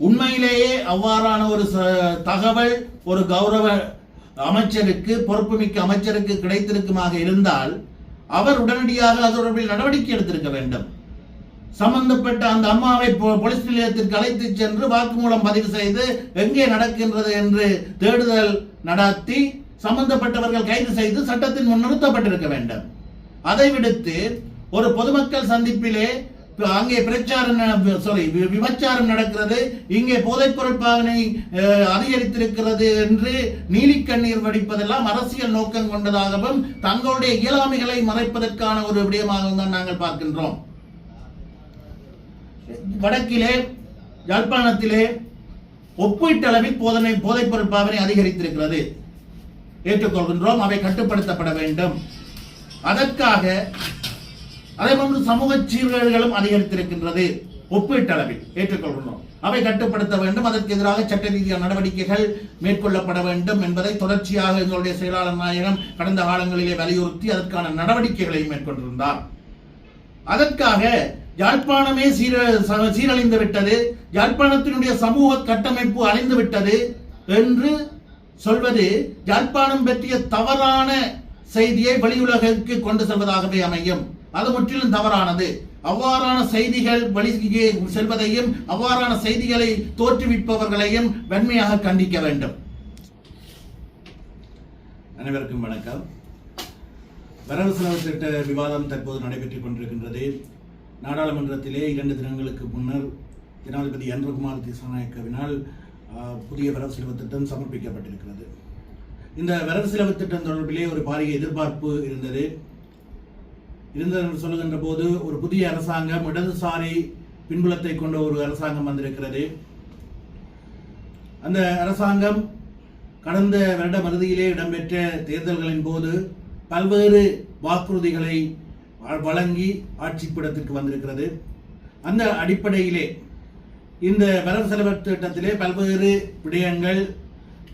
உண்மையிலேயே அவ்வாறான ஒரு ச- தகவல் ஒரு கௌரவ அமைச்சருக்கு பொறுப்புமிக்க அமைச்சருக்கு கிடைத்திருக்குமாக இருந்தால் அவர் உடனடியாக அது தொடர்பில் நடவடிக்கை எடுத்திருக்க வேண்டும். சம்பந்தப்பட்ட அந்த அம்மாவை போலீஸ் நிலையத்திற்கு அழைத்து சென்று வாக்குமூலம் பதிவு செய்து எங்கே நடக்கின்றது என்று தேடுதல் நடத்தி சம்பந்தப்பட்டவர்கள் கைது செய்து சட்டத்தின் முன் நிறுத்தப்பட்டிருக்க வேண்டும். அதை விடுத்து ஒரு பொதுமக்கள் சந்திப்பிலே அங்கே பிரச்சாரம் சாரி விபச்சாரம் நடக்கிறது இங்கே போதைப்பொருள் பாவனை அதிகரித்திருக்கிறது என்று நீலிக்கண்ணீர் வடிப்பதெல்லாம் அரசியல் நோக்கம் கொண்டதாகவும் தங்களுடைய இயலாமைகளை மறைப்பதற்கான ஒரு விடயமாகவும் தான் நாங்கள் பார்க்கின்றோம். வடக்கிலே யாழ்ப்பாணத்திலே ஒப்பீட்டளவில் போதனை போதைப்பொருள் பாவனை அதிகரித்திருக்கிறது. ஏற்றுக்கொள்கின்றோம் அவை கட்டுப்படுத்தப்பட வேண்டும். அதற்காக அதே போன்று சமூக சீர்கேடுகளும் அதிகரித்திருக்கின்றது. ஒப்பீட்டளவில் ஏற்றுக்கொள்கின்றோம். அவை கட்டுப்படுத்த வேண்டும். அதற்கு எதிராக சட்ட ரீதியான நடவடிக்கைகள் மேற்கொள்ளப்பட வேண்டும் என்பதை தொடர்ச்சியாக எங்களுடைய செயலாளர் நாயகம் கடந்த காலங்களிலே வலியுறுத்தி அதற்கான நடவடிக்கைகளை மேற்கொண்டிருந்தார். அதற்காக யாழ்ப்பாணமே சீர சீரழிந்து விட்டது. யாழ்ப்பாணத்தினுடைய சமூக கட்டமைப்பு அழிந்து விட்டது என்று சொல்வது யாழ்ப்பாணம் பற்றிய தவறான செய்தியை வெளியுலகிற்கு கொண்டு செல்வதாகவே அமையும். அது முற்றிலும் தவறானது. அவ்வாறான செய்திகள் வெளியே செல்வதையும் அவ்வாறான செய்திகளை தோற்றுவிப்பவர்களையும் வன்மையாக கண்டிக்க வேண்டும். அனைவருக்கும் வணக்கம். வரவு செலவு திட்ட விவாதம் தற்போது நடைபெற்றுக் கொண்டிருக்கின்றது. நாடாளுமன்றத்திலே இரண்டு தினங்களுக்கு முன்னர் ஜனாதிபதி அன்றகுமார் திசாநாயக்கவினால் ஆஹ், புதிய வரவு செலவு திட்டம் சமர்ப்பிக்கப்பட்டிருக்கிறது. இந்த வரவு செலவு திட்டம் தொடர்பிலே ஒரு பாரிய எதிர்பார்ப்பு இருந்தது. இருந்தது என்று சொல்லுகின்ற போது ஒரு புதிய அரசாங்கம் இடதுசாரி பின்புலத்தை கொண்ட ஒரு அரசாங்கம் வந்திருக்கிறது. அந்த அரசாங்கம் கடந்த வருட மறுதியிலே இடம்பெற்ற தேர்தல்களின் போது பல்வேறு வாக்குறுதிகளை வ- வழங்கி ஆட்சிப்பிடத்திற்கு வந்திருக்கிறது. அந்த அடிப்படையிலே இந்த வரவு செலவு திட்டத்திலே பல்வேறு விடயங்கள்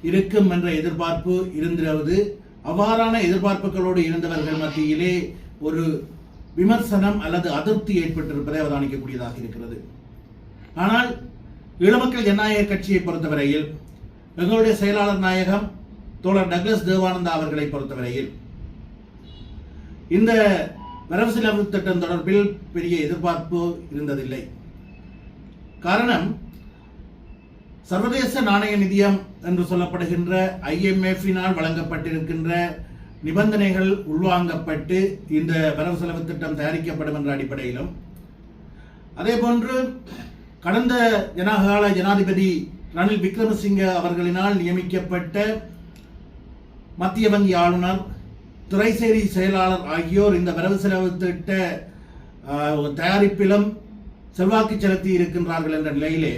இருக்கும் என்ற எதிர்பார்ப்பு இருந்திருவது அவ்வாறான எதிர்பார்ப்புகளோடு இருந்தவர்கள் மத்தியிலே ஒரு விமர்சனம் அல்லது அதிருப்தி ஏற்பட்டிருப்பதை அவதானிக்கக்கூடியதாக இருக்கிறது. ஆனால் ஈழமக்கள் ஜனநாயக கட்சியை பொறுத்தவரையில் எங்களுடைய செயலாளர் நாயகம் தோழர் டக்ளஸ் தேவானந்தா அவர்களை பொறுத்தவரையில் இந்த வரவு செலவு திட்டம் தொடர்பில் பெரிய எதிர்பார்ப்பு இருந்ததில்லை. காரணம் சர்வதேச நாணய நிதியம் என்று சொல்லப்படுகின்ற ஐஎம்எஃபினால் வழங்கப்பட்டிருக்கின்ற நிபந்தனைகள் உள்வாங்கப்பட்டு இந்த வரவு செலவு திட்டம் தயாரிக்கப்படும் என்ற அடிப்படையிலும் அதே போன்று கடந்த ஜனகால ஜனாதிபதி ரணில் விக்ரமசிங்க அவர்களினால் நியமிக்கப்பட்ட மத்திய வங்கி ஆளுநர் துறைசேரி செயலாளர் ஆகியோர் இந்த வரவு செலவு திட்ட தயாரிப்பிலும் செல்வாக்கு செலுத்தி இருக்கின்றார்கள் என்ற நிலையிலே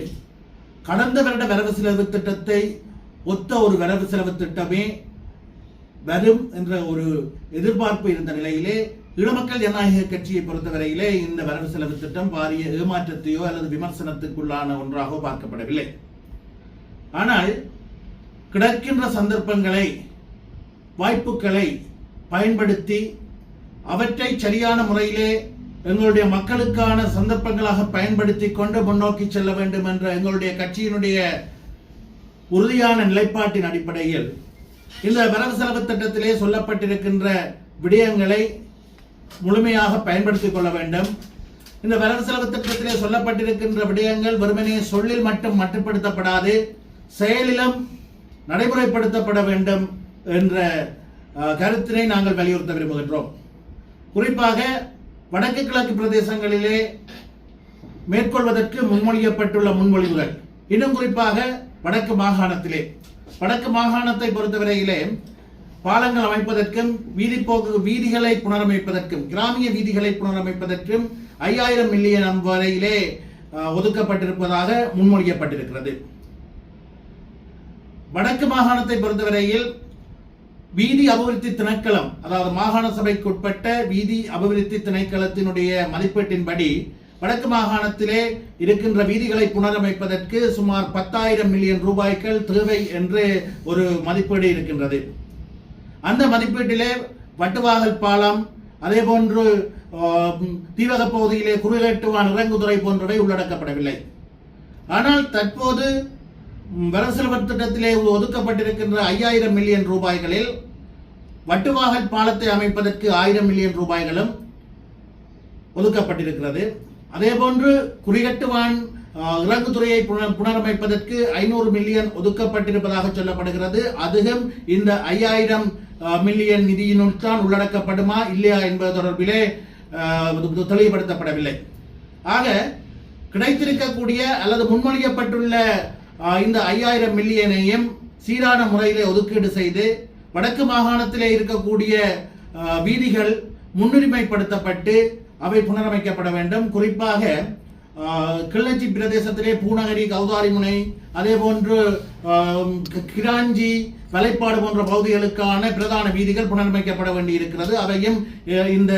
கடந்த வருட வரவு செலவு திட்டத்தை ஒத்த ஒரு வரவு செலவு திட்டமே வரும் என்ற ஒரு எதிர்பார்ப்பு இருந்த நிலையிலே ஈழமக்கள் ஜனநாயக கட்சியை பொறுத்தவரையிலே இந்த வரவு செலவு திட்டம் பாரிய ஏமாற்றத்தையோ அல்லது விமர்சனத்துக்குள்ளான ஒன்றாகவோ பார்க்கப்படவில்லை. ஆனால் கிடக்கின்ற சந்தர்ப்பங்களை வாய்ப்புகளை பயன்படுத்தி அவற்றை சரியான முறையிலே எங்களுடைய மக்களுக்கான சந்தர்ப்பங்களாக பயன்படுத்தி கொண்டு முன்னோக்கி செல்ல வேண்டும் என்ற எங்களுடைய கட்சியினுடைய உறுதியான நிலைப்பாட்டின் அடிப்படையில் இந்த வரவு செலவு திட்டத்திலே சொல்லப்பட்டிருக்கின்ற விடயங்களை முழுமையாக பயன்படுத்திக் கொள்ள வேண்டும். இந்த வரவு செலவு திட்டத்திலே சொல்லப்பட்டிருக்கின்ற விடயங்கள் வெறுமனே சொல்லில் மட்டும் மட்டுப்படுத்தப்படாது செயலிலும் நடைமுறைப்படுத்தப்பட வேண்டும் என்ற அஹ், கருத்தினை நாங்கள் வலியுறுத்த விரும்புகின்றோம். குறிப்பாக வடக்கு கிழக்கு பிரதேசங்களிலே மேற்கொள்வதற்கு முன்மொழியப்பட்டுள்ள முன்மொழிவுகள். இன்னும் குறிப்பாக வடக்கு மாகாணத்திலே. வடக்கு மாகாணத்தை பொறுத்தவரையிலே பாலங்கள் அமைப்பதற்கும் வீதிப்போக்கு வீதிகளை புனரமைப்பதற்கும் கிராமிய வீதிகளை புனரமைப்பதற்கும் ஐயாயிரம் மில்லியன் வரையிலே ஒதுக்கப்பட்டிருப்பதாக முன்மொழியப்பட்டிருக்கிறது. வடக்கு மாகாணத்தை பொறுத்தவரையில் வீதி அபிவிருத்தி திணைக்களம் அதாவது மாகாண சபைக்கு உட்பட்ட வீதி அபிவிருத்தி திணைக்களத்தினுடைய மதிப்பீட்டின்படி வடக்கு மாகாணத்திலே இருக்கின்ற வீதிகளை புனரமைப்பதற்கு சுமார் பத்தாயிரம் மில்லியன் ரூபாய்கள் தேவை என்று ஒரு மதிப்பீடு இருக்கின்றது. அந்த மதிப்பீட்டிலே வட்டுவாகல் பாலம் அதே போன்று தீவக பகுதியிலே குறுகேட்டுவான் இறங்குதுறை போன்றவை உள்ளடக்கப்படவில்லை. ஆனால் தற்போது ம், திட்டத்திலே ஒதுக்கப்பட்டிருக்கின்ற ஐயாயிரம் மில்லியன் ரூபாய்களில் வட்டுவாகல் பாலத்தை அமைப்பதற்கு ஆயிரம் மில்லியன் ரூபாய்களும் ஒதுக்கப்பட்டிருக்கிறது. அதே போன்று குறிகட்டுவான் அஹ், இறங்குதுறையை புனரமைப்பதற்கு ஐநூறு மில்லியன் ஒதுக்கப்பட்டிருப்பதாக சொல்லப்படுகிறது. அதுவும் இந்த ஐயாயிரம் மில்லியன் நிதியினுள் தான் உள்ளடக்கப்படுமா இல்லையா என்பது தொடர்பிலே தெளிவுபடுத்தப்படவில்லை. ஆக கிடைத்திருக்கக்கூடிய அல்லது முன்மொழியப்பட்டுள்ள இந்த ஐயாயிரம் மில்லியனையும் சீரான முறையிலே ஒதுக்கீடு செய்து வடக்கு மாகாணத்திலே இருக்கக்கூடிய வீதிகள் முன்னுரிமைப்படுத்தப்பட்டு அவை புனரமைக்கப்பட வேண்டும். குறிப்பாக அஹ், பிரதேசத்திலே பூநகரி கௌதாரிமுனை அதே போன்று கிராஞ்சி வலைப்பாடு போன்ற பகுதிகளுக்கான பிரதான வீதிகள் புனரமைக்கப்பட வேண்டியிருக்கிறது. அவையும் இந்த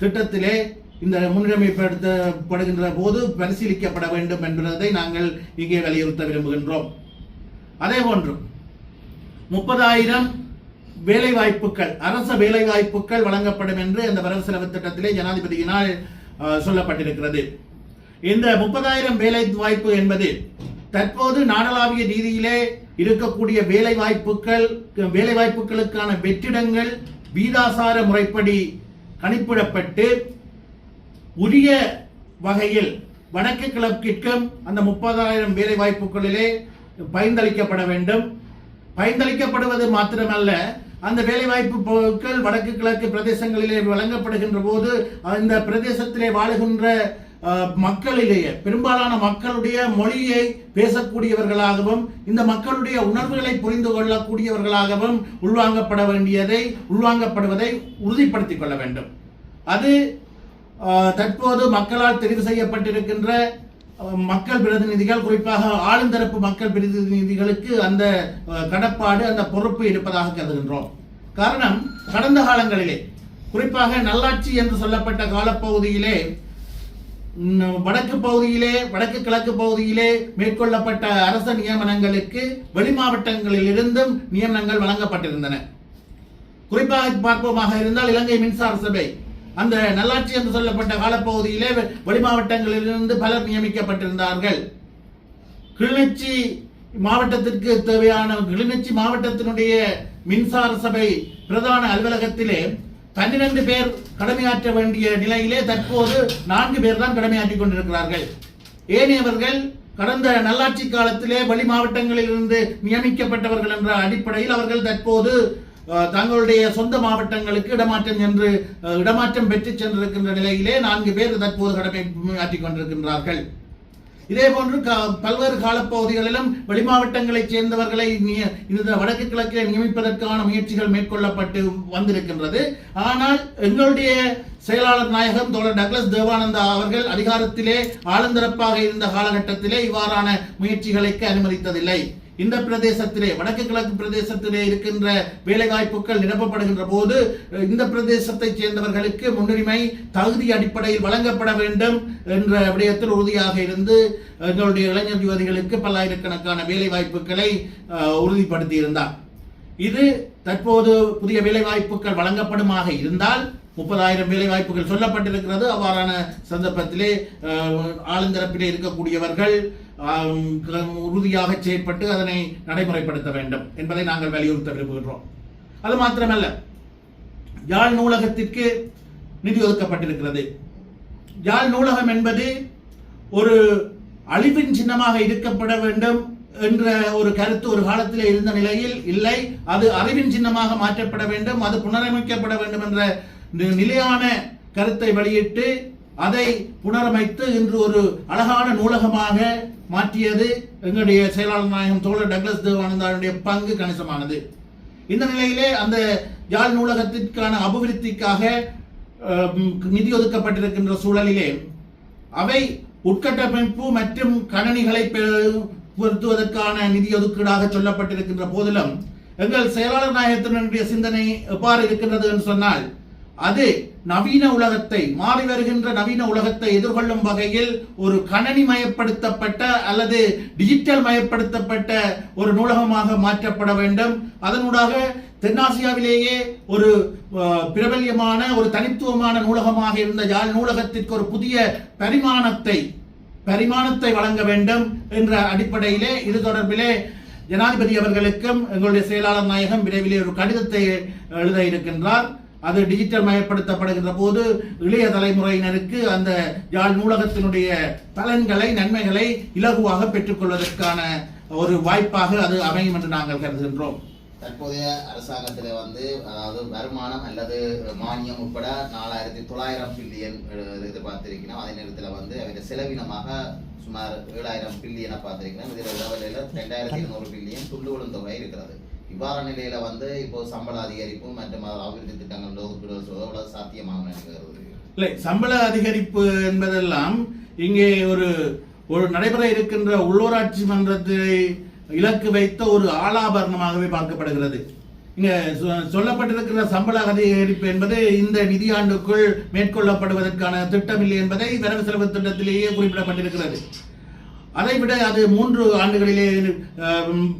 திட்டத்திலே இந்த முன்னுரிமைப்படுத்தப்படுகின்ற போது பரிசீலிக்கப்பட வேண்டும் என்பதை நாங்கள் இங்கே வலியுறுத்த விரும்புகின்றோம். அதே போன்று முப்பதாயிரம் வேலை வாய்ப்புகள் அரச வேலை வாய்ப்புகள் வழங்கப்படும் என்று அந்த வரவு செலவு திட்டத்திலே ஜனாதிபதியினால் அஹ், சொல்லப்பட்டிருக்கிறது. இந்த முப்பதாயிரம் வேலை வாய்ப்பு என்பது தற்போது நாடளாவிய ரீதியிலே இருக்கக்கூடிய வேலை வாய்ப்புகள் வேலை வாய்ப்புகளுக்கான வெற்றிடங்கள் வீதாசார முறைப்படி கணிப்பிடப்பட்டு உரிய வகையில் வடக்கு கிழக்கிற்கும் அந்த முப்பதாயிரம் வேலை வாய்ப்புகளிலே பயந்தளிக்கப்பட வேண்டும். பயந்தளிக்கப்படுவது மாத்திரமல்ல அந்த வேலை பொருட்கள் வடக்கு கிழக்கு பிரதேசங்களிலே வழங்கப்படுகின்ற போது அந்த பிரதேசத்திலே வாழுகின்ற மக்களிலேயே பெரும்பாலான மக்களுடைய மொழியை பேசக்கூடியவர்களாகவும் இந்த மக்களுடைய உணர்வுகளை புரிந்து கொள்ளக்கூடியவர்களாகவும் உள்வாங்கப்பட வேண்டியதை உள்வாங்கப்படுவதை உறுதிப்படுத்திக் கொள்ள வேண்டும். அது தற்போது மக்களால் தெரிவு செய்யப்பட்டிருக்கின்ற மக்கள் பிரதிநிதிகள் குறிப்பாக ஆளுந்தரப்பு மக்கள் பிரதிநிதிகளுக்கு அந்த கடப்பாடு அந்த பொறுப்பு இருப்பதாக கருதுகின்றோம். காரணம் கடந்த காலங்களிலே குறிப்பாக நல்லாட்சி என்று சொல்லப்பட்ட காலப்பகுதியிலே வடக்கு பகுதியிலே வடக்கு கிழக்கு பகுதியிலே மேற்கொள்ளப்பட்ட அரச நியமனங்களுக்கு வெளி மாவட்டங்களில் இருந்தும் நியமனங்கள் வழங்கப்பட்டிருந்தன. குறிப்பாக பார்ப்போமாக இருந்தால் இலங்கை மின்சார சபை அந்த நல்லாட்சி என்று சொல்லப்பட்ட காலப்பகுதியிலே வெளிமாவட்டங்களிலிருந்து மாவட்டங்களிலிருந்து பலர் நியமிக்கப்பட்டிருந்தார்கள். கிளிநொச்சி மாவட்டத்திற்கு தேவையான கிளிநொச்சி மாவட்டத்தினுடைய மின்சார சபை பிரதான அலுவலகத்திலே பன்னிரண்டு பேர் கடமையாற்ற வேண்டிய நிலையிலே தற்போது நான்கு பேர் தான் கடமையாற்றிக் கொண்டிருக்கிறார்கள். ஏனையவர்கள் கடந்த நல்லாட்சி காலத்திலே வெளி மாவட்டங்களில் இருந்து நியமிக்கப்பட்டவர்கள் என்ற அடிப்படையில் அவர்கள் தற்போது தங்களுடைய சொந்த மாவட்டங்களுக்கு இடமாற்றம் சென்று இடமாற்றம் பெற்று சென்றிருக்கின்ற நிலையிலே நான்கு பேர் தற்போது கடமை ஆற்றிக் கொண்டிருக்கின்றார்கள். இதே போன்று க- பல்வேறு காலப்பகுதிகளிலும் வெளி மாவட்டங்களைச் சேர்ந்தவர்களை இந்த வடக்கு கிழக்கில் நியமிப்பதற்கான முயற்சிகள் மேற்கொள்ளப்பட்டு வந்திருக்கின்றது. ஆனால் எங்களுடைய செயலாளர் நாயகம் தோழர் டக்ளஸ் தேவானந்தா அவர்கள் அதிகாரத்திலே ஆளுந்தரப்பாக இருந்த காலகட்டத்திலே இவ்வாறான முயற்சிகளுக்கு அனுமதித்ததில்லை. இந்த பிரதேசத்திலே வடக்கு கிழக்கு பிரதேசத்திலே இருக்கின்ற வேலைவாய்ப்புகள் நிரப்பப்படுகின்ற போது இந்த பிரதேசத்தைச் சேர்ந்தவர்களுக்கு முன்னுரிமை தகுதி அடிப்படையில் வழங்கப்பட வேண்டும் என்ற விடயத்தில் உறுதியாக இருந்து எங்களுடைய இளைஞர் யுவதிகளுக்கு பல்லாயிரக்கணக்கான வேலைவாய்ப்புகளை உறுதிப்படுத்தியிருந்தார். இது தற்போது புதிய வேலைவாய்ப்புகள் வழங்கப்படுமாக இருந்தால் முப்பதாயிரம் வேலை வாய்ப்புகள் சொல்லப்பட்டிருக்கிறது. அவ்வாறான சந்தர்ப்பத்திலே ஆளுந்தரப்பிலே இருக்கக்கூடியவர்கள் உறுதியாக செயற்பட்டு அதனை நடைமுறைப்படுத்த வேண்டும் என்பதை நாங்கள் வலியுறுத்த விரும்புகின்றோம். அது மாத்திரமல்ல யாழ் நூலகத்திற்கு நிதி ஒதுக்கப்பட்டிருக்கிறது. யாழ் நூலகம் என்பது ஒரு அழிவின் சின்னமாக இருக்கப்பட வேண்டும் என்ற ஒரு கருத்து ஒரு காலத்தில் இருந்த நிலையில் இல்லை. அது அறிவின் சின்னமாக மாற்றப்பட வேண்டும் அது புனரமைக்கப்பட வேண்டும் என்ற நிலையான கருத்தை வெளியிட்டு அதை புனரமைத்து இன்று ஒரு அழகான நூலகமாக மாற்றியது எங்களுடைய செயலாளர் நாயகம் தோழர் டக்ளஸ் தேவானந்தாருடைய பங்கு கணிசமானது. இந்த நிலையிலே அந்த யாழ் நூலகத்திற்கான அபிவிருத்திக்காக நிதி ஒதுக்கப்பட்டிருக்கின்ற சூழலிலே அவை உட்கட்டமைப்பு மற்றும் கணனிகளை பொருத்துவதற்கான நிதி ஒதுக்கீடாக சொல்லப்பட்டிருக்கின்ற போதிலும் எங்கள் செயலாளர் நாயகத்தினுடைய சிந்தனை எவ்வாறு இருக்கின்றது என்று சொன்னால் அது நவீன உலகத்தை மாறி வருகின்ற நவீன உலகத்தை எதிர்கொள்ளும் வகையில் ஒரு கணனி மயப்படுத்தப்பட்ட அல்லது டிஜிட்டல் மயப்படுத்தப்பட்ட ஒரு நூலகமாக மாற்றப்பட வேண்டும். அதனூடாக தென்னாசியாவிலேயே ஒரு பிரபல்யமான ஒரு தனித்துவமான நூலகமாக இருந்த யாழ் நூலகத்திற்கு ஒரு புதிய பரிமாணத்தை பரிமாணத்தை வழங்க வேண்டும் என்ற அடிப்படையிலே இது தொடர்பிலே ஜனாதிபதி அவர்களுக்கும் எங்களுடைய செயலாளர் நாயகம் விரைவிலே ஒரு கடிதத்தை எழுத இருக்கின்றார். அது டிஜிட்டல் மயப்படுத்தப்படுகின்ற போது இளைய தலைமுறையினருக்கு அந்த யாழ் நூலகத்தினுடைய பலன்களை நன்மைகளை இலகுவாக பெற்றுக்கொள்வதற்கான ஒரு வாய்ப்பாக அது அமையும் என்று நாங்கள் கருதுகின்றோம். தற்போதைய அரசாங்கத்தில் வந்து அதாவது வருமானம் அல்லது மானியம் உட்பட நாலாயிரத்தி தொள்ளாயிரம் பில்லியன் எதிர்பார்த்திருக்கிறோம். அதே நேரத்தில் வந்து அவங்க செலவினமாக சுமார் ஏழாயிரம் பில்லியனை பார்த்திருக்கிறோம். இதில் இளவலையில் ரெண்டாயிரத்தி இருநூறு பில்லியன் துண்டு விழும் தொகை இருக்கிறது. இவ்வாறு நிலையில வந்து இப்போ சம்பள அதிகரிப்பு மற்றும் அபிவிருத்தி திட்டங்கள் ஒதுக்கீடு எவ்வளவு சாத்தியமாகும் இல்லை சம்பள அதிகரிப்பு என்பதெல்லாம் இங்கே ஒரு ஒரு நடைபெற இருக்கின்ற உள்ளூராட்சி மன்றத்தை இலக்கு வைத்த ஒரு ஆலாபரணமாகவே பார்க்கப்படுகிறது. இங்க சொ- சொல்லப்பட்டிருக்கிற சம்பள அதிகரிப்பு என்பது இந்த நிதியாண்டுக்குள் மேற்கொள்ளப்படுவதற்கான திட்டமில்லை என்பதை வரவு செலவு திட்டத்திலேயே குறிப்பிடப்பட்டிருக்கிறது. அதை விட அது மூன்று ஆண்டுகளிலே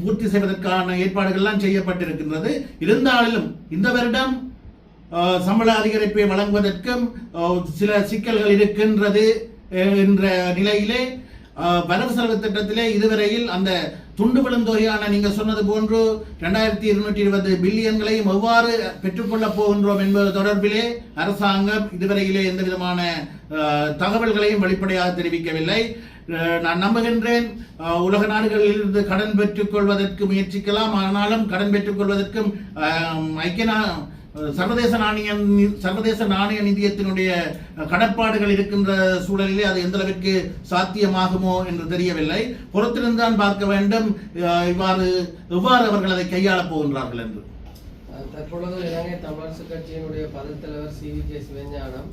பூர்த்தி செய்வதற்கான ஏற்பாடுகள்லாம் செய்யப்பட்டிருக்கின்றது. இருந்தாலும் இந்த வருடம் சம்பள அதிகரிப்பை வழங்குவதற்கும் சில சிக்கல்கள் இருக்கின்றது என்ற நிலையிலே வரவு செலவு திட்டத்திலே இதுவரையில் அந்த துண்டு விழுந்தொகையான நீங்க சொன்னது போன்று ரெண்டாயிரத்தி இருநூற்றி இருபது பில்லியன்களையும் எவ்வாறு பெற்றுக்கொள்ளப் போகின்றோம் என்பது தொடர்பிலே அரசாங்கம் இதுவரையிலே எந்த விதமான தகவல்களையும் வெளிப்படையாக தெரிவிக்கவில்லை. நான் நம்புகின்றேன். உலக நாடுகளில் இருந்து கடன் பெற்றுக் கொள்வதற்கு முயற்சிக்கலாம். ஆனாலும் கடன் பெற்றுக் கொள்வதற்கும் ஐக்கிய சர்வதேச நாணய சர்வதேச நாணய நிதியத்தினுடைய கடப்பாடுகள் இருக்கின்ற சூழலிலே அது எந்த அளவிற்கு சாத்தியமாகுமோ என்று தெரியவில்லை. புறத்திலிருந்தான் பார்க்க வேண்டும். இவ்வாறு எவ்வாறு அவர்கள் அதை கையாளப் போகின்றார்கள் என்று. தற்பொழுது இலங்கை தமிழரசு கட்சியினுடைய பதத் தலைவர் சி வி கே சிவஞானம்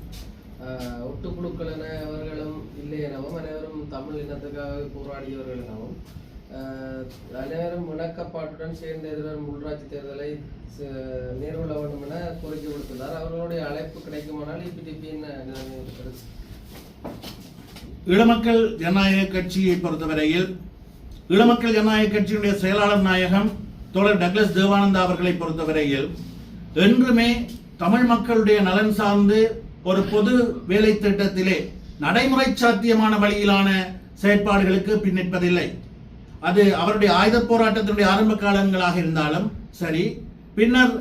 ஒட்டுக்குழுக்கள் என அவர்களும் இல்லை எனவும் அனைவரும் தமிழ் இனத்துக்காக போராடியவர்கள் எனவும் அனைவரும் விளக்கப்பாட்டுடன் சேர்ந்த எதிர்வரும் உள்ளாட்சி தேர்தலை நேர்கொள்ள வேண்டும் என கோரிக்கை விடுத்துள்ளார். அவர்களுடைய அழைப்பு கிடைக்குமானால் இபிடிபியின் இளமக்கள் ஜனநாயக கட்சியை பொறுத்தவரையில் இளமக்கள் ஜனநாயக கட்சியினுடைய செயலாளர் நாயகம் தோழர் டக்ளஸ் தேவானந்தா அவர்களை பொறுத்தவரையில் என்றுமே தமிழ் மக்களுடைய நலன் சார்ந்து ஒரு பொது வேலை திட்டத்திலே நடைமுறை சாத்தியமான வழியிலான செயற்பாடுகளுக்கு பின்னிற்பதில்லை. அது அவருடைய ஆயுத போராட்டத்தினுடைய ஆரம்ப காலங்களாக இருந்தாலும் சரி பின்னர்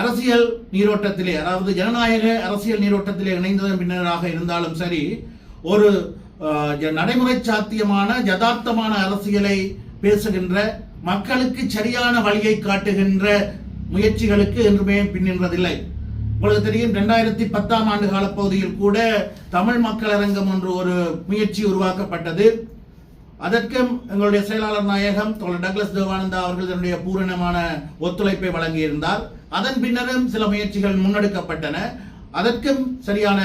அரசியல் நீரோட்டத்திலே அதாவது ஜனநாயக அரசியல் நீரோட்டத்திலே இணைந்ததன் பின்னராக இருந்தாலும் சரி ஒரு நடைமுறை சாத்தியமான யதார்த்தமான அரசியலை பேசுகின்ற மக்களுக்கு சரியான வழியை காட்டுகின்ற முயற்சிகளுக்கு என்றுமே பின்னின்றதில்லை. உங்களுக்கு தெரியும் ரெண்டாயிரத்தி பத்தாம் ஆண்டு காலப்பகுதியில் கூட தமிழ் மக்கள் அரங்கம் என்று ஒரு முயற்சி உருவாக்கப்பட்டது. அதற்கும் எங்களுடைய செயலாளர் நாயகம் தோழர் டக்ளஸ் தேவானந்தா அவர்கள் தன்னுடைய பூரணமான ஒத்துழைப்பை வழங்கியிருந்தார். அதன் பின்னரும் சில முயற்சிகள் முன்னெடுக்கப்பட்டன. அதற்கும் சரியான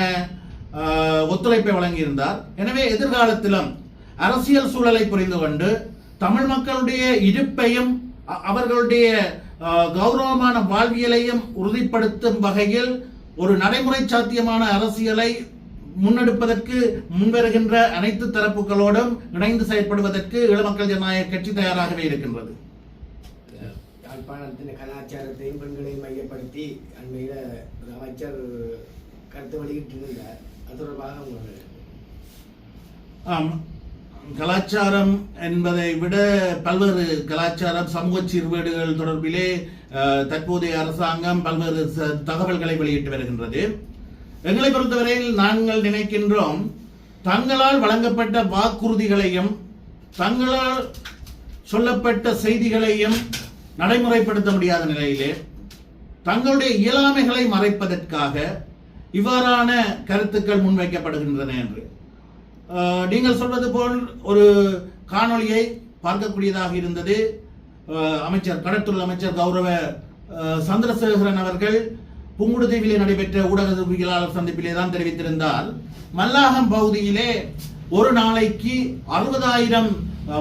ஒத்துழைப்பை வழங்கியிருந்தார். எனவே எதிர்காலத்திலும் அரசியல் சூழலை புரிந்து கொண்டு தமிழ் மக்களுடைய இருப்பையும் அவர்களுடைய கௌரவமான வாழ்வியலையும் உறுதிப்படுத்தும் வகையில் ஒரு நடைமுறை சாத்தியமான அரசியலை முன்னெடுப்பதற்கு முன்வருகின்ற அனைத்து தரப்புகளோடும் இணைந்து செயற்படுவதற்கு ஈழமக்கள் ஜனநாயக கட்சி தயாராகவே இருக்கின்றது. யாழ்ப்பாணத்தின் கலாச்சாரத்தையும் பெண்களையும் மையப்படுத்தி அண்மையில் அமைச்சர் கருத்து வெளியிட்டிருந்தார். அது தொடர்பாக உங்கள் ஆம். கலாச்சாரம் என்பதை விட பல்வேறு கலாச்சாரம் சமூக சீர்கேடுகள் தொடர்பிலே தற்போதைய அரசாங்கம் பல்வேறு தகவல்களை வெளியிட்டு வருகின்றது. எங்களை பொறுத்தவரையில் நாங்கள் நினைக்கின்றோம் தங்களால் வழங்கப்பட்ட வாக்குறுதிகளையும் தங்களால் சொல்லப்பட்ட செய்திகளையும் நடைமுறைப்படுத்த முடியாத நிலையிலே தங்களுடைய இயலாமைகளை மறைப்பதற்காக இவ்வாறான கருத்துக்கள் முன்வைக்கப்படுகின்றன என்று. நீங்கள் சொல்வது போல் ஒரு காணொளியை பார்க்கக்கூடியதாக இருந்தது. அமைச்சர் கடற்தொழில் அமைச்சர் கௌரவ சந்திரசேகரன் அவர்கள் புங்குடுதீவிலே நடைபெற்ற ஊடகவியலாளர் சந்திப்பிலே தான் தெரிவித்திருந்தால் மல்லாகம் பகுதியிலே ஒரு நாளைக்கு அறுபதாயிரம்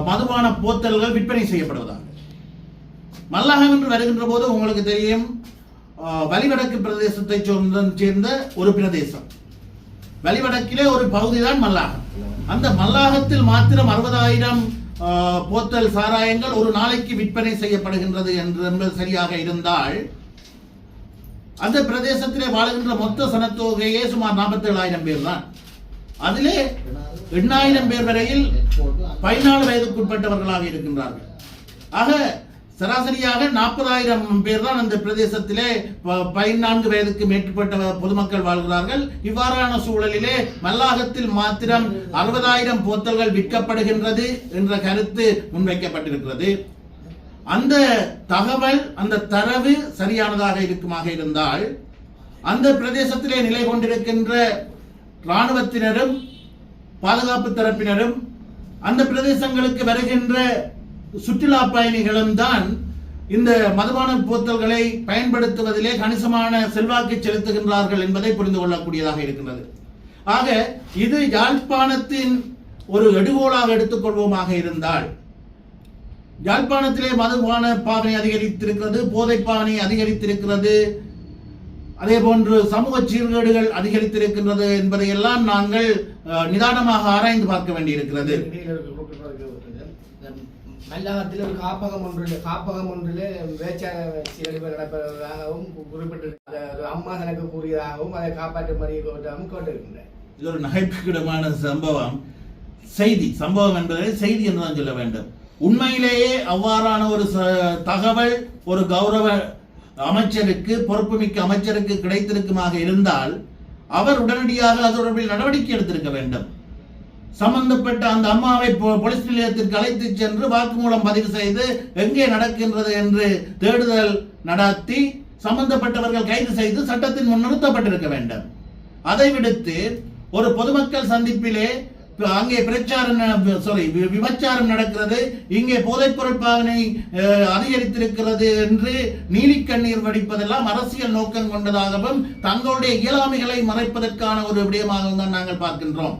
மதுபான போத்தல்கள் விற்பனை செய்யப்படுவதாக. மல்லாகம் என்று வருகின்ற போது உங்களுக்கு தெரியும் வலிவடக்கு பிரதேசத்தை சேர்ந்த ஒரு பிரதேசம். வலிவடக்கிலே ஒரு பகுதி தான் மல்லாகம். அந்த மல்லாகத்தில் மாத்திரம் அறுபதாயிரம் போத்தல் சாராயங்கள் ஒரு நாளைக்கு விற்பனை செய்யப்படுகின்றது என்று என்பது சரியாக இருந்தால் அந்த பிரதேசத்திலே வாழுகின்ற மொத்த சனத்தொகையே சுமார் நாற்பத்தி ஏழாயிரம் பேர் தான். அதிலே எண்ணாயிரம் பேர் வரையில் பதினாலு வயதுக்குட்பட்டவர்களாக இருக்கின்றார்கள். ஆக சராசரியாக நாற்பதாயிரம் பேர் தான் அந்த பிரதேசத்திலே பதினான்கு வயதுக்கு மேற்பட்ட பொதுமக்கள் வாழ்கிறார்கள். இவ்வாறான சூழலிலே மல்லாகத்தில் மாத்திரம் அறுபதாயிரம் போத்தல்கள் விற்கப்படுகின்றது என்ற கருத்து முன்வைக்கப்பட்டிருக்கிறது. அந்த தகவல் அந்த தரவு சரியானதாக இருக்குமாக இருந்தால் அந்த பிரதேசத்திலே நிலை கொண்டிருக்கின்ற இராணுவத்தினரும் பாதுகாப்பு தரப்பினரும் அந்த பிரதேசங்களுக்கு வருகின்ற சுற்றுலா பயணிகளும் தான் இந்த மதுபான போத்தல்களை பயன்படுத்துவதிலே கணிசமான செல்வாக்கு செலுத்துகின்றார்கள் என்பதை புரிந்து கொள்ளக்கூடியதாக இருக்கின்றது. ஆக இது யாழ்ப்பாணத்தின் ஒரு எடுகோலாக எடுத்துக்கொள்வோமாக இருந்தால் யாழ்ப்பாணத்திலே மதுபான பாவனை அதிகரித்திருக்கிறது போதை பாவனை அதிகரித்திருக்கிறது அதே போன்று சமூக சீர்கேடுகள் அதிகரித்திருக்கின்றது என்பதையெல்லாம் நாங்கள் அஹ், நிதானமாக ஆராய்ந்து பார்க்க வேண்டியிருக்கிறது. இடையில ஒரு காப்பகம் ஒன்றில் காப்பகம் ஒன்றில் வேச்சார சீரழிவு நடப்பதாகவும் கு- ஒரு அம்மா தனக்கு கூறியதாகவும் அதை காப்பாற்றும்படி கோட்டாகவும் கேட்டிருக்கின்றேன் இது ஒரு நகைப்புக்கிடமான சம்பவம். செய்தி சம்பவம் என்பதை செய்தி என்று தான் சொல்ல வேண்டும். உண்மையிலேயே அவ்வாறான ஒரு ச- தகவல் ஒரு கௌரவ அமைச்சருக்கு பொறுப்புமிக்க அமைச்சருக்கு கிடைத்திருக்குமாக இருந்தால் அவர் உடனடியாக அது தொடர்பில் நடவடிக்கை எடுத்திருக்க வேண்டும். சம்பந்தப்பட்ட அந்த அம்மாவை போலீஸ் நிலையத்திற்கு அழைத்து சென்று வாக்குமூலம் பதிவு செய்து எங்கே நடக்கின்றது என்று தேடுதல் நடத்தி சம்பந்தப்பட்டவர்கள் கைது செய்து சட்டத்தின் முன் நிறுத்தப்பட்டிருக்க வேண்டும். அதை விடுத்து ஒரு பொதுமக்கள் சந்திப்பிலே அங்கே பிரச்சாரம் சாரி விபச்சாரம் நடக்கிறது. இங்கே போதைப்பொருள் பாவனை அதிகரித்திருக்கிறது என்று நீலிக்கண்ணீர் வடிப்பதெல்லாம் அரசியல் நோக்கம் கொண்டதாகவும் தங்களுடைய இயலாமைகளை மறைப்பதற்கான ஒரு விடயமாகவும் தான் நாங்கள் பார்க்கின்றோம்.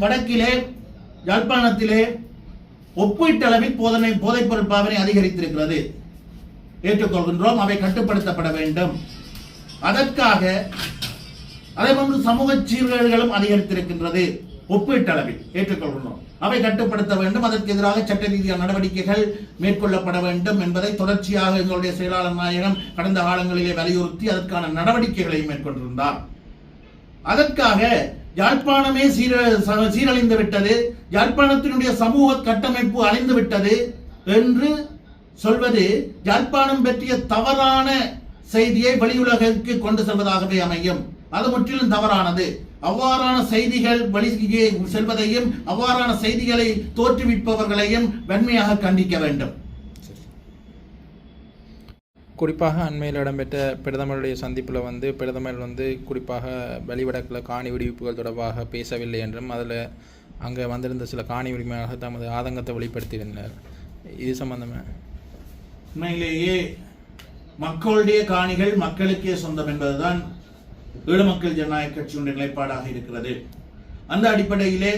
வடக்கிலே யாழ்ப்பாணத்திலே ஒப்பீட்டளவில் போதனை போதைப்பொருள் பாவனை அதிகரித்திருக்கிறது. ஏற்றுக்கொள்கின்றோம் அவை கட்டுப்படுத்தப்பட வேண்டும். அதற்காக அதே போன்று சமூக சீர்கேடுகளும் அதிகரித்திருக்கின்றது. ஒப்பீட்டளவில் ஏற்றுக்கொள்கின்றோம். அவை கட்டுப்படுத்த வேண்டும் அதற்கு எதிராக சட்ட ரீதியான நடவடிக்கைகள் மேற்கொள்ளப்பட வேண்டும் என்பதை தொடர்ச்சியாக எங்களுடைய செயலாளர் நாயகம் கடந்த காலங்களிலே வலியுறுத்தி அதற்கான நடவடிக்கைகளை மேற்கொண்டிருந்தார். அதற்காக யாழ்ப்பாணமே சீர ச- சீரழிந்து விட்டது யாழ்ப்பாணத்தினுடைய சமூக கட்டமைப்பு அழிந்து விட்டது என்று சொல்வது யாழ்ப்பாணம் பற்றிய தவறான செய்தியை வெளியுலகிற்கு கொண்டு செல்வதாகவே அமையும். அது முற்றிலும் தவறானது. அவ்வாறான செய்திகள் வெளியே செல்வதையும் அவ்வாறான செய்திகளை தோற்றுவிப்பவர்களையும் வன்மையாக கண்டிக்க வேண்டும். குறிப்பாக அண்மையில் இடம்பெற்ற பிரதமருடைய சந்திப்பில் வந்து பிரதமர் வந்து குறிப்பாக வெளிவடக்கில் காணி விடுவிப்புகள் தொடர்பாக பேசவில்லை என்றும் அதில் அங்கே வந்திருந்த சில காணி உரிமையாக தமது ஆதங்கத்தை வெளிப்படுத்தியிருந்தார் இது சம்பந்தமாக உண்மையிலேயே மக்களுடைய காணிகள் மக்களுக்கே சொந்தம் என்பதுதான் ஈழமக்கள் ஜனநாயக கட்சியுடைய நிலைப்பாடாக இருக்கிறது. அந்த அடிப்படையிலே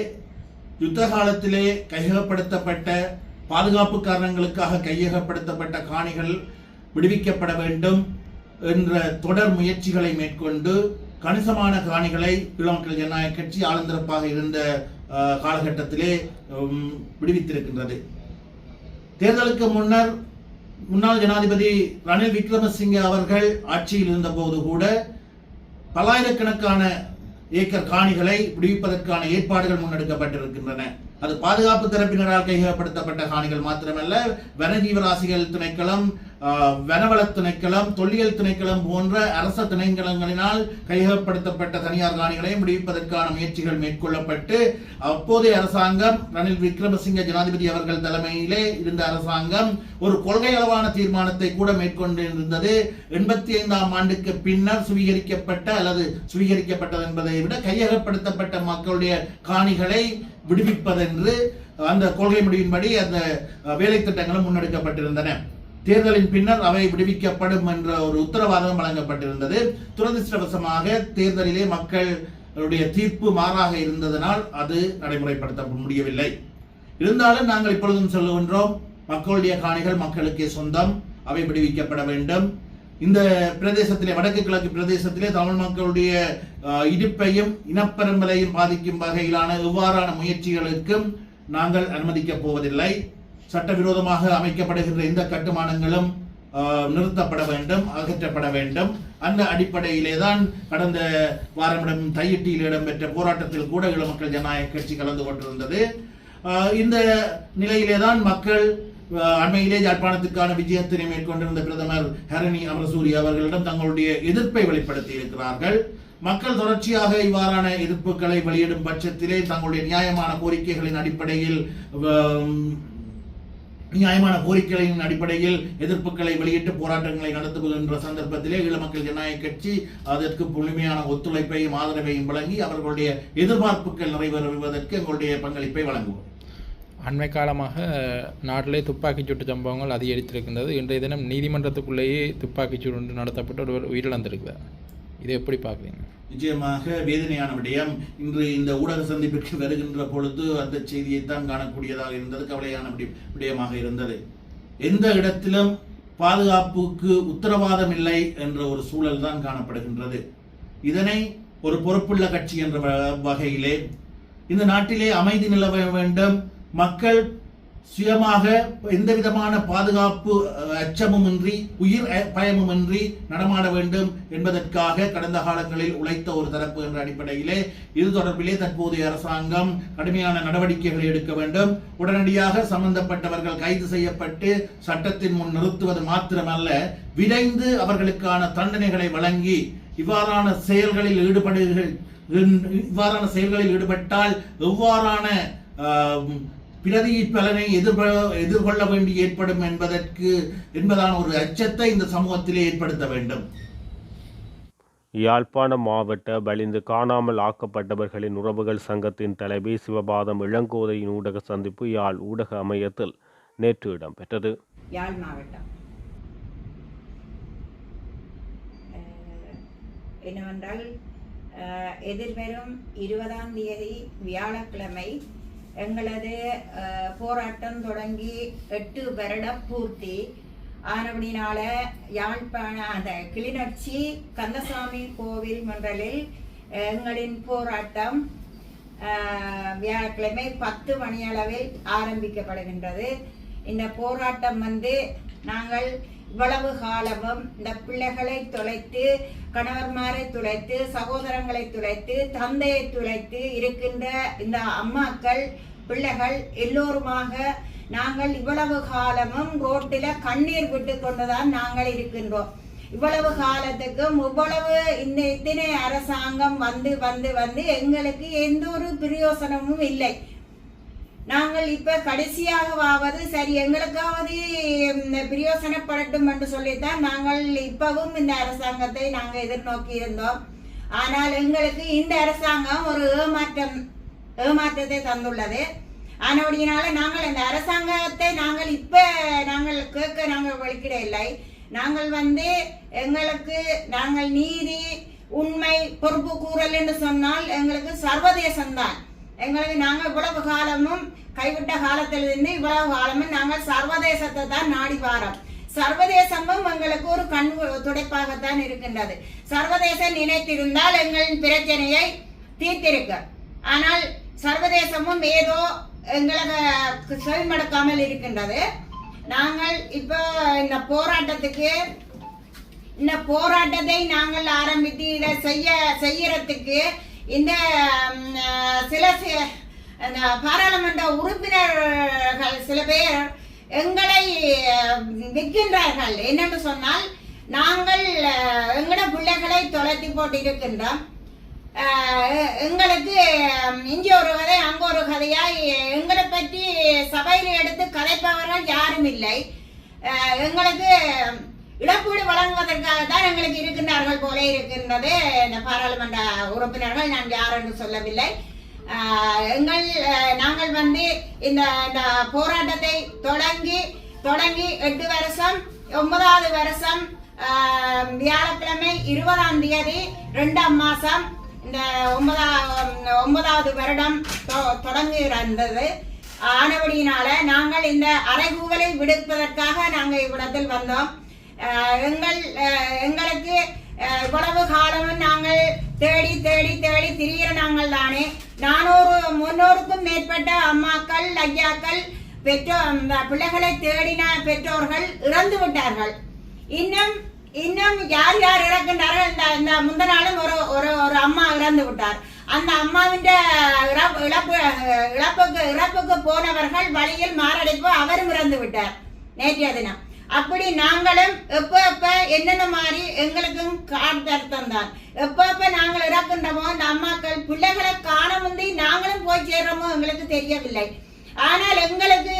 யுத்த காலத்திலே கையகப்படுத்தப்பட்ட பாதுகாப்பு காரணங்களுக்காக கையகப்படுத்தப்பட்ட காணிகள் விடுவிக்கப்பட வேண்டும் என்ற தொடர் முயற்சிகளை மேற்கொண்டு கணிசமான காணிகளை ஈழமக்கள் ஜனநாயக கட்சி ஆளுந்திரப்பாக இருந்த காலகட்டத்திலே விடுவித்திருக்கின்றது. தேர்தலுக்கு முன்னர் முன்னாள் ஜனாதிபதி ரணில் விக்ரமசிங்கே அவர்கள் ஆட்சியில் இருந்தபோது கூட பல்லாயிரக்கணக்கான ஏக்கர் காணிகளை விடுவிப்பதற்கான ஏற்பாடுகள் முன்னெடுக்கப்பட்டிருக்கின்றன. அது பாதுகாப்பு தரப்பினரால் கையகப்படுத்தப்பட்ட காணிகள் மாத்திரமல்ல வனஜீவராசிகள் திணைக்களம் வனவள திணைக்களம் தொல்லியல் திணைக்களம் போன்ற அரச திணைக்களங்களினால் கையகப்படுத்தப்பட்ட தனியார் காணிகளையும் விடுவிப்பதற்கான முயற்சிகள் மேற்கொள்ளப்பட்டு அப்போதைய அரசாங்கம் ரணில் விக்ரமசிங்க ஜனாதிபதி அவர்கள் தலைமையிலே இருந்த அரசாங்கம் ஒரு கொள்கை அளவான தீர்மானத்தை கூட மேற்கொண்டிருந்தது. எண்பத்தி ஐந்தாம் ஆண்டுக்கு பின்னர் சுவீகரிக்கப்பட்ட அல்லது சுவீகரிக்கப்பட்டது என்பதை விட கையகப்படுத்தப்பட்ட மக்களுடைய காணிகளை விடுவிப்பதென்று அந்த கொள்கை முடிவின்படி அந்த வேலை திட்டங்களும் முன்னெடுக்கப்பட்டிருந்தன. தேர்தலின் பின்னர் அவை விடுவிக்கப்படும் என்ற ஒரு உத்தரவாதம் வழங்கப்பட்டிருந்தது. துரதிருஷ்டவசமாக தேர்தலிலே மக்களுடைய தீர்ப்பு மாறாக இருந்ததனால் அது நடைமுறைப்படுத்த முடியவில்லை. இருந்தாலும் நாங்கள் இப்பொழுதும் சொல்லுகின்றோம் மக்களுடைய காணிகள் மக்களுக்கே சொந்தம் அவை விடுவிக்கப்பட வேண்டும். இந்த பிரதேசத்திலே வடக்கு கிழக்கு பிரதேசத்திலே தமிழ் மக்களுடைய இருப்பையும் இனப்பெரும்பலையும் பாதிக்கும் வகையிலான இவ்வாறான முயற்சிகளுக்கும் நாங்கள் அனுமதிக்கப் போவதில்லை. சட்டவிரோதமாக அமைக்கப்படுகின்ற எந்த கட்டுமானங்களும் நிறுத்தப்பட வேண்டும் அகற்றப்பட வேண்டும். அந்த அடிப்படையிலே தான் கடந்த வாரமிடம் தையிட்டியில் இடம்பெற்ற போராட்டத்தில் கூட இளமக்கள் ஜனநாயக கட்சி கலந்து கொண்டிருந்தது. இந்த நிலையிலே தான் மக்கள் அண்மையிலே யாழ்ப்பாணத்துக்கான விஜயத்தினை மேற்கொண்டிருந்த பிரதமர் ஹரணி அமரசூரி அவர்களிடம் தங்களுடைய எதிர்ப்பை வெளிப்படுத்தி இருக்கிறார்கள். மக்கள் தொடர்ச்சியாக இவ்வாறான எதிர்ப்புகளை வெளியிடும் பட்சத்திலே தங்களுடைய நியாயமான கோரிக்கைகளின் அடிப்படையில் நியாயமான கோரிக்கைகளின் அடிப்படையில் எதிர்ப்புகளை வெளியிட்டு போராட்டங்களை நடத்துகின்ற சந்தர்ப்பத்திலே ஈழ மக்கள் ஜனநாயக கட்சி அதற்கு முழுமையான ஒத்துழைப்பையும் ஆதரவையும் வழங்கி அவர்களுடைய எதிர்பார்ப்புகள் நிறைவேறுவதற்கு எங்களுடைய பங்களிப்பை வழங்குவோம். அண்மை காலமாக நாட்டிலே துப்பாக்கிச் சூட்டு சம்பவங்கள் அதிகரித்திருக்கின்றது. இன்றைய தினம் நீதிமன்றத்துக்குள்ளேயே துப்பாக்கிச் சூடு ஒன்று நடத்தப்பட்டு ஒருவர் உயிரிழந்திருக்கிறார். இதை எப்படி பார்க்குறீங்க? நிச்சயமாக வேதனையான விடயம். இன்று இந்த ஊடக சந்திப்பிற்கு வருகின்ற பொழுது அந்த செய்தியை தான் காணக்கூடியதாக இருந்தது கவலையான விடயம் விடயமாக இருந்தது. எந்த இடத்திலும் பாதுகாப்புக்கு உத்தரவாதம் இல்லை என்ற ஒரு சூழல் தான் காணப்படுகின்றது. இதனை ஒரு பொறுப்புள்ள கட்சி என்ற வ- வகையிலே இந்த நாட்டிலே அமைதி நிலவ வேண்டும் மக்கள் சுயமாக எந்த விதமான பாதுகாப்பு அச்சமுமின்றி உயிர் பயமுமின்றி நடமாட வேண்டும் என்பதற்காக கடந்த காலங்களில் உழைத்த ஒரு தரப்பு என்ற அடிப்படையிலே இது தொடர்பிலே தற்போதைய அரசாங்கம் கடுமையான நடவடிக்கைகளை எடுக்க வேண்டும். உடனடியாக சம்பந்தப்பட்டவர்கள் கைது செய்யப்பட்டு சட்டத்தின் முன் நிறுத்துவது மாத்திரமல்ல விரைந்து அவர்களுக்கான தண்டனைகளை வழங்கி இவ்வாறான செயல்களில் ஈடுபடுகிற இவ்வாறான செயல்களில் ஈடுபட்டால் எவ்வாறான ஆம், பிரதி பலனை எதிர்ப எதிர்கொள்ள வேண்டி ஏற்படும் என்பதற்கு என்பதான ஒரு அச்சத்தை இந்த சமூகத்திலே ஏற்படுத்த வேண்டும். யாழ்ப்பாணம் மாவட்ட வலிந்து காணாமல் ஆக்கப்பட்டவர்களின் உறவுகள் சங்கத்தின் தலைவி சிவபாதம் இளங்கோதையின் ஊடக சந்திப்பு யாழ் ஊடக அமையத்தில் நேற்று இடம்பெற்றது. யாழ் மாவட்டம். என்னவென்றால் எதிர்வரும் இருபதாம் தேதி வியாழக்கிழமை எங்களது போராட்டம் தொடங்கி எட்டு வருடம் பூர்த்தி. ஆனபடினால யாழ்ப்பாண அந்த கிளிநொச்சி கந்தசாமி கோவில் மன்றலில் எங்களின் போராட்டம் வியாழக்கிழமை பத்து மணியளவில் ஆரம்பிக்கப்படுகின்றது. இந்த போராட்டம் வந்து நாங்கள் இவ்வளவு காலமும் இந்த பிள்ளைகளை துளைத்து கணவர்மாரை துளைத்து சகோதரங்களை துளைத்து தந்தையை துளைத்து இருக்கின்ற இந்த அம்மாக்கள் பிள்ளைகள் எல்லோருமாக நாங்கள் இவ்வளவு காலமும் ரோட்டில் கண்ணீர் விட்டு கொண்டுதான் நாங்கள் இருக்கின்றோம். இவ்வளவு காலத்துக்கும் இவ்வளவு இந்த இத்தனை அரசாங்கம் வந்து வந்து வந்து எங்களுக்கு எந்த ஒரு பிரயோசனமும் இல்லை. நாங்கள் இப்ப கடைசியாகவாவது சரி எங்களுக்காவது பிரயோசனப்படட்டும் என்று சொல்லித்தான் நாங்கள் இப்பவும் இந்த அரசாங்கத்தை நாங்கள் எதிர்நோக்கி இருந்தோம். ஆனால் எங்களுக்கு இந்த அரசாங்கம் ஒரு ஏமாற்றம் ஏமாற்றத்தை தந்துள்ளது. ஆனபடியினால நாங்கள் இந்த அரசாங்கத்தை நாங்கள் இப்ப நாங்கள் கேட்க நாங்கள் வலிக்கிட இல்லை. நாங்கள் வந்து எங்களுக்கு நாங்கள் நீதி உண்மை பொறுப்பு கூறல் என்று சொன்னால் எங்களுக்கு சர்வதேசம்தான். எங்களுக்கு நாங்கள் இவ்வளவு காலமும் கைவிட்ட காலத்திலிருந்து இவ்வளவு காலமும் நாங்கள் சர்வதேசத்தை தான் நாடி வாரோம். சர்வதேசமும் எங்களுக்கு ஒரு கண் துடைப்பாகத்தான் இருக்கின்றது. சர்வதேசம் நினைத்திருந்தால் எங்களின் பிரச்சனையை தீர்த்திருக்க. ஆனால் சர்வதேசமும் ஏதோ எங்களுக்கு செவிமடுக்காமல் இருக்கின்றது. நாங்கள் இப்போ இந்த போராட்டத்துக்கு இந்த போராட்டத்தை நாங்கள் ஆரம்பித்து இதை செய்ய செய்யறதுக்கு இந்த சில பாராளுமன்ற உறுப்பினர்கள் சில பேர் எங்களை விற்கின்றார்கள் என்னென்னு சொன்னால் நாங்கள் எங்களோட பிள்ளைகளை தொலைத்தி போட்டு இருக்கின்றோம் எங்களுக்கு இங்கே ஒரு கதை அங்கே ஒரு கதையாய் எங்களை பற்றி சபையில் எடுத்து கதைப்பவர்கள் யாரும் இல்லை. எங்களுக்கு இழப்பீடு வழங்குவதற்காக தான் எங்களுக்கு இருக்கின்றார்கள் போல இருக்கின்றது. இந்த பாராளுமன்ற உறுப்பினர்கள் நான் யார் என்று சொல்லவில்லை. எங்கள் நாங்கள் வந்து இந்த இந்த போராட்டத்தை தொடங்கி தொடங்கி எட்டு வருஷம் ஒன்பதாவது வருஷம் வியாழக்கிழமை இருபதாம் தேதி ரெண்டாம் மாசம் இந்த ஒன்பதாம் ஒன்பதாவது வருடம் தொ- இருந்தது ஆனபடியினால நாங்கள் இந்த அறைகூவலை விடுப்பதற்காக நாங்கள் இவ்விடத்தில் வந்தோம். எங்கள் எங்களுக்கு இவ்வளவு காலமும் நாங்கள் தேடி தேடி தேடி திரிகிற நாங்கள் தானே. நானூறு முன்னூறுக்கும் மேற்பட்ட அம்மாக்கள் ஐயாக்கள் பெற்றோர் பிள்ளைகளை தேடின பெற்றோர்கள் இறந்து விட்டார்கள். இன்னும் இன்னும் யார் யார் இறக்கின்றார்கள் இந்த இந்த முந்த நாளும் ஒரு ஒரு ஒரு அம்மா இறந்து விட்டார். அந்த அம்மாவின் இறப்பு இழப்பு இழப்புக்கு இறப்புக்கு போனவர்கள் வழியில் மாரடைப்பு அவரும் இறந்து விட்டார். நேற்றைய தினம். அப்படி நாங்களும் எப்ப எப்ப என்னென்ன மாதிரி எங்களுக்கும் காத்தர்த்தம் தான் எப்ப எப்ப நாங்கள் இறக்கின்றோமோ அந்த அம்மாக்கள் பிள்ளைகளை காண வந்து நாங்களும் போய் சேர்றோமோ எங்களுக்கு தெரியவில்லை. ஆனால் எங்களுக்கு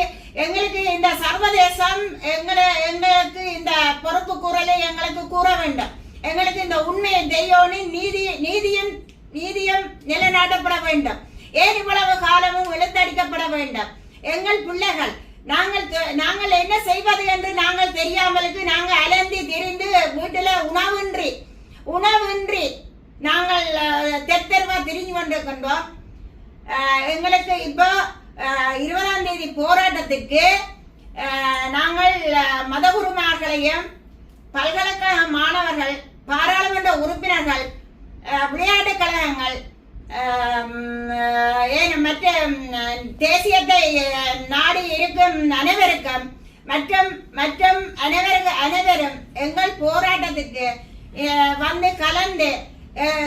எங்களுக்கு இந்த சர்வதேசம் எங்களை எங்களுக்கு இந்த பொறுப்பு குரலை எங்களுக்கு கூற வேண்டும். எங்களுக்கு இந்த உண்மையை தெய்யோனி நீதி நீதியும் நீதியும் நிலைநாட்டப்பட வேண்டும். ஏன் இவ்வளவு காலமும் இழுத்தடிக்கப்பட வேண்டும்? எங்கள் பிள்ளைகள் நாங்கள் நாங்கள் என்ன செய்வது என்று நாங்கள் தெரியாமலுக்கு நாங்கள் அலந்தி திரிந்து வீட்டில் உணவின்றி உணவின்றி நாங்கள் அஹ், திரிஞ்சு கொண்டிருக்கின்றோம். எங்களுக்கு இப்போ இருபதாம் தேதி போராட்டத்துக்கு நாங்கள் மதகுருமார்களையும் பல்கலைக்கழக மாணவர்கள் பாராளுமன்ற உறுப்பினர்கள் விளையாட்டு கழகங்கள் மற்ற தேசியத்தை நாடி இருக்கும் அனைவருக்கும் மற்றும் மற்றும் அனைவருக்கு அனைவரும் எங்கள் போராட்டத்துக்கு வந்து கலந்து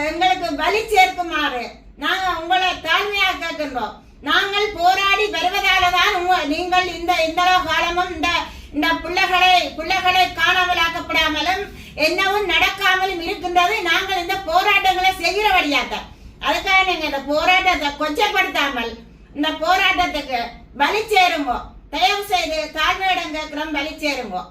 எங்களுக்கு வலி சேர்க்குமாறு நாங்கள் உங்களை தாழ்மையாக கேட்கின்றோம். நாங்கள் போராடி வருவதால தான் நீங்கள் இந்த இந்த காலமும் இந்த இந்த பிள்ளைகளை பிள்ளைகளை காணாமலாக்கப்படாமலும் என்னவும் நடக்காமலும் இருக்கின்றது. நாங்கள் இந்த போராட்டங்களை செய்கிற வழியாத்தான் அதுக்காக நீங்க இந்த போராட்டத்தை கொச்சப்படுத்தாமல் இந்த போராட்டத்துக்கு வலி சேருங்கோ. தயவு செய்து தாழ்மையிடம் கேட்கிறோம் வலி சேருங்கோ.